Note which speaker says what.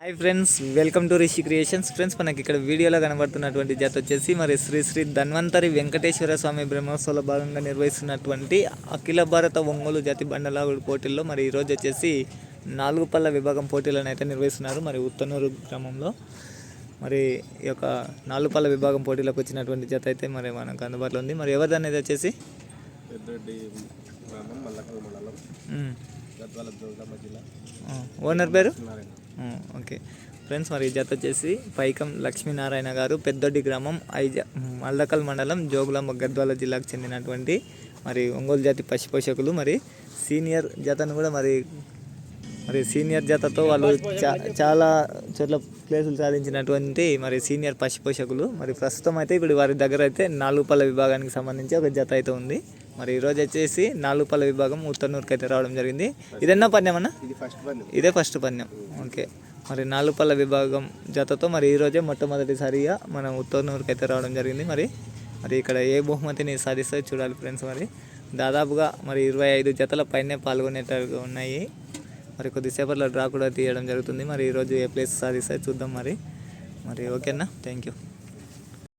Speaker 1: Hi friends welcome to Rishi creations. Friends మనకి ఇక్కడ వీడియోలో కనబడుతున్నటువంటి జత వచ్చేసి మరి శ్రీ శ్రీ ధన్వంతరి వెంకటేశ్వర స్వామి బ్రహ్మోత్సవంలో భాగంగా నిర్వహిస్తున్నటువంటి అఖిల భారత ఒంగోలు జాతి బండలాగుడు పోటీల్లో మరి ఈరోజు వచ్చేసి నాలుగు పళ్ళ విభాగం పోటీలను అయితే నిర్వహిస్తున్నారు మరి ఉత్తనూరు గ్రామంలో. మరి ఈ యొక్క నాలుగు పళ్ళ విభాగం పోటీలకు వచ్చినటువంటి జత అయితే మరి మనకు అందుబాటులో ఉంది. మరి ఎవరిది అనేది వచ్చేసి
Speaker 2: గద్వాల జోగులాంబ జిల్లా.
Speaker 1: ఓనర్ పేరు? ఓకే. ఫ్రెండ్స్ మరి జత వచ్చేసి పైకం లక్ష్మీనారాయణ గారు పెద్దొడ్డి గ్రామం ఐజ మల్లకల్ మండలం జోగులాంబ గద్వాల జిల్లాకు చెందినటువంటి మరి ఒంగోలు జాతి పశు పోషకులు. మరి సీనియర్ జతను కూడా మరి మరి సీనియర్ జతతో వాళ్ళు చా చాలా చోట్ల ప్లేసులు సాధించినటువంటి మరి సీనియర్ పశు పోషకులు. మరి ప్రస్తుతం అయితే ఇప్పుడు వారి దగ్గర అయితే నాలుగు పళ్ళ విభాగానికి సంబంధించి ఒక జత అయితే ఉంది. మరి ఈరోజు వచ్చేసి నాలుగు పళ్ళ విభాగం ఉత్తర్నూరుకి అయితే రావడం జరిగింది. ఇదన్నా పద్యం అన్న?
Speaker 2: ఇది ఫస్ట్ వన్
Speaker 1: ఇదే ఫస్ట్ పందెం. ఓకే. మరి నాలుగు పళ్ళ విభాగం జతతో మరి ఈరోజే మొట్టమొదటిసారిగా మనం ఉత్తర్నూరుకి అయితే రావడం జరిగింది మరి. మరి ఇక్కడ ఏ బహుమతిని సాధిస్తే చూడాలి ఫ్రెండ్స్ మరి. దాదాపుగా మరి ఇరవై ఐదు జతల పైనే పాల్గొనేటట్టుగా ఉన్నాయి. మరి కొద్దిసేపట్లో డ్రా కూడా తీయడం జరుగుతుంది. మరి ఈరోజు ఏ ప్లేస్ సాధిస్తే చూద్దాం మరి. మరి ఓకేనా? Thank you